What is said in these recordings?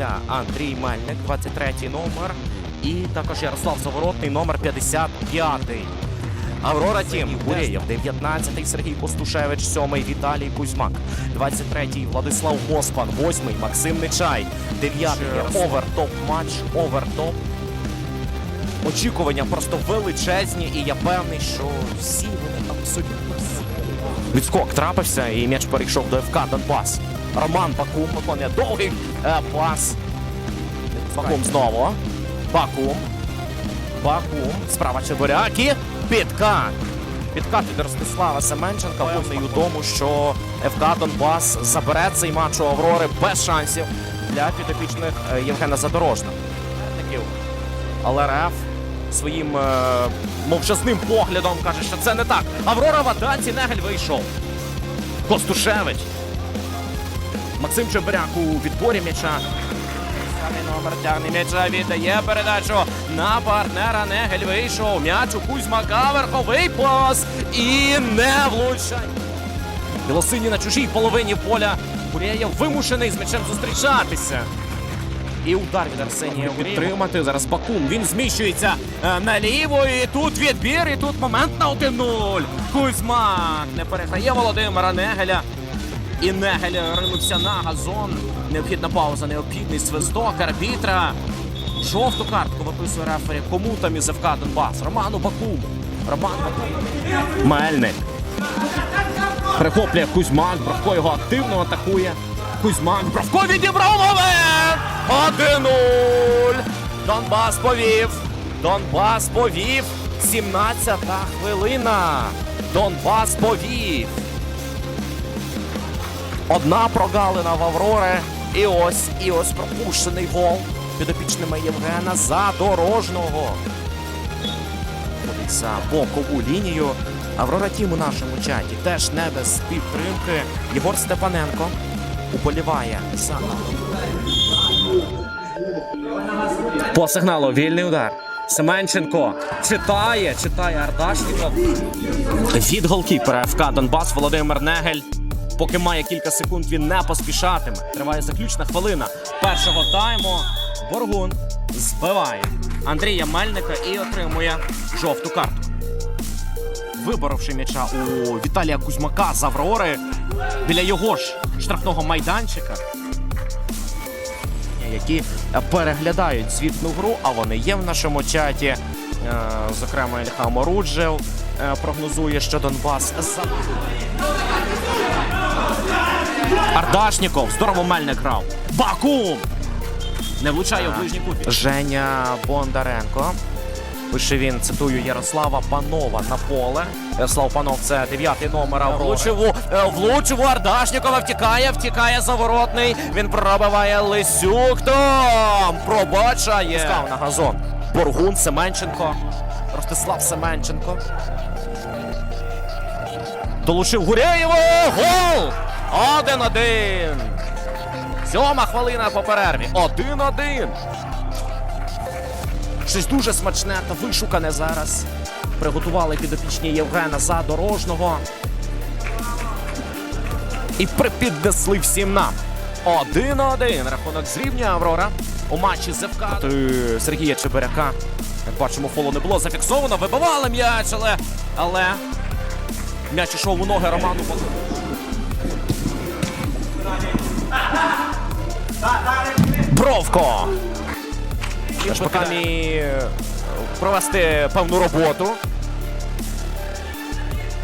Трапився Андрій Мельник, 23 номер. І також Ярослав Заворотний, номер 55. Аврора Тім, Гурєєв, 19-й Сергій Костушевич, 7-й Віталій Кузьмак, 23-й Владислав Госпан, 8-й Максим Нечай, 9-й овертоп матч, овертоп. Очікування просто величезні, і я певний, що всі вони абсолютно. Відскок трапився, і м'яч перейшов до ФК Донбас. Роман Бакум виконує довгий е, пас. Бакум знову. Бакум. Бакум. Справа Чебуряки. Підкат. Підкат від Ростислава Семенченка повний у тому, що ФК Донбас забере цей матч у Аврори без шансів для підопічних е, Євгена Задорожного. Таків. Але РФ своїм е, мовчазним поглядом каже, що це не так. Аврора в атаці, Негель вийшов. Костушевич. Максим Чебиряк у відборі м'яча. Самий номер тягне м'яча, віддає передачу на партнера. Негель вийшов. М'яч у Кузьмака, верховий пас і не влучає. Білосині на чужій половині поля. Гурєєв вимушений з м'ячем зустрічатися. І удар від Арсенія підтримати. Зараз Бакум. Він зміщується е, наліво. І тут відбір, і тут момент на 1-0. Кузьмак не переграє Володимира Негеля. І Негель ринувся на газон. Необхідна пауза, необхідний свисток арбітра. Жовту картку виписує рефері. Кому там із ФК Донбас? Роману Бакуму. Роман Бакум. Мельник. Перехоплює Кузьмак. Бровко його активно атакує. Кузьмак. Бровко відібрав момент! 1-0. Донбас повів. Донбас повів. 17-та хвилина. Донбас повів. Одна прогалина в Аврори. І ось, і ось пропущений гол підопічними Євгена Задорожного. Ходить за бокову лінію. Аврора Тім у нашому чаті теж не без підтримки. Єгор Степаненко уболіває за. По сигналу вільний удар. Семенченко читає, читає Ардашніков. Від голкіпера ФК Донбас Володимир Негель. Поки має кілька секунд, він не поспішатиме. Триває заключна хвилина першого тайму. Боргун збиває Андрія Мельника і отримує жовту картку. Виборовши м'яча у Віталія Кузьмака з Аврори біля його ж штрафного майданчика, які переглядають звітну гру, а вони є в нашому чаті. Е, Зокрема, Ільха Моруджев е, прогнозує, що Донбас за Ардашніков здорово мельник грав. Бакум! Не влучає у ближній купі. Женя Бондаренко. Пише він, цитую Ярослава Панова на поле. Ярослав Панов це дев'ятий номер. Аврори. Влучив, у- е, Ардашнікова, втікає, втікає заворотний. Він пробиває Лисюк. Там пробачає. Пускав на газон. Боргун Семенченко. Ростислав Семенченко. Долучив Гурєєво. Гол! Один-один. Сьома хвилина по перерві. Один-один. Щось дуже смачне та вишукане зараз. Приготували підопічні Євгена Задорожного. І припіднесли всім нам. Один-один. Рахунок зрівнює Аврора у матчі з Сергія Чебиряка. Як бачимо, фолу не було зафіксовано. Вибивали м'яч, але. Але. М'яч ішов у ноги Роману Баку. Бровко. Шпакамі провести певну роботу.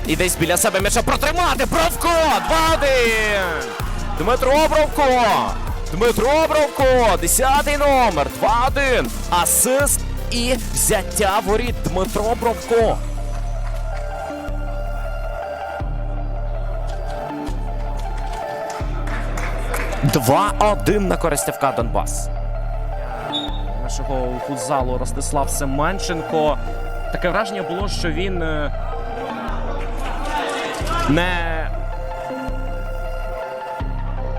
І десь біля себе м'яча протримати. Бровко! 2-1! Дмитро Бровко! Дмитро Бровко! 10 номер! 2-1! Асист і взяття воріт Дмитро Бровко. Два-один на користь ФК Донбас. Нашого футзалу Ростислав Семенченко. Таке враження було, що він е, не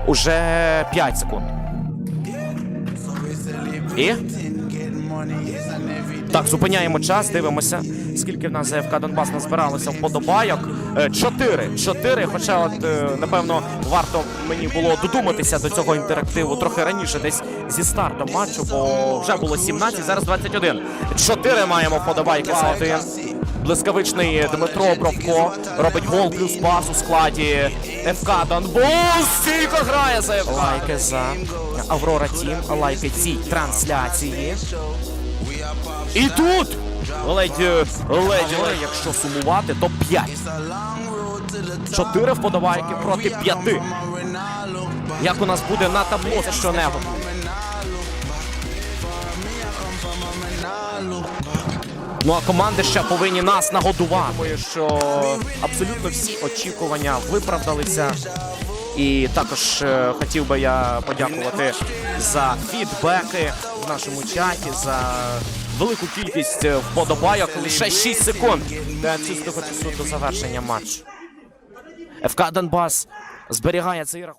уже 5 секунд. І? Так, зупиняємо час, дивимося, скільки в нас за ФК Донбас назбиралося вподобайок. Е, Чотири. Чотири. Хоча, от, е, напевно, варто мені було додуматися до цього інтерактиву трохи раніше, десь зі стартом матчу, бо вже було 17, зараз 21. Чотири маємо вподобайки за один. Блискавичний Дмитро Бровко робить гол плюс пас у складі ФК Донбос. Стільки грає за ФК. Лайки за Аврора Тім. Лайки цій трансляції. І тут ледь, ледь, якщо сумувати, то 5. Чотири вподобайки проти п'яти. Як у нас буде на табло за що-небудь? Ну а команди ще повинні нас нагодувати. Думаю, що абсолютно всі очікування виправдалися. І також е, хотів би я подякувати за фідбеки в нашому чаті, за велику кількість е, вподобайок. Лише 6 секунд до чистого часу до завершення матчу. ФК Донбас зберігає цей рахунок.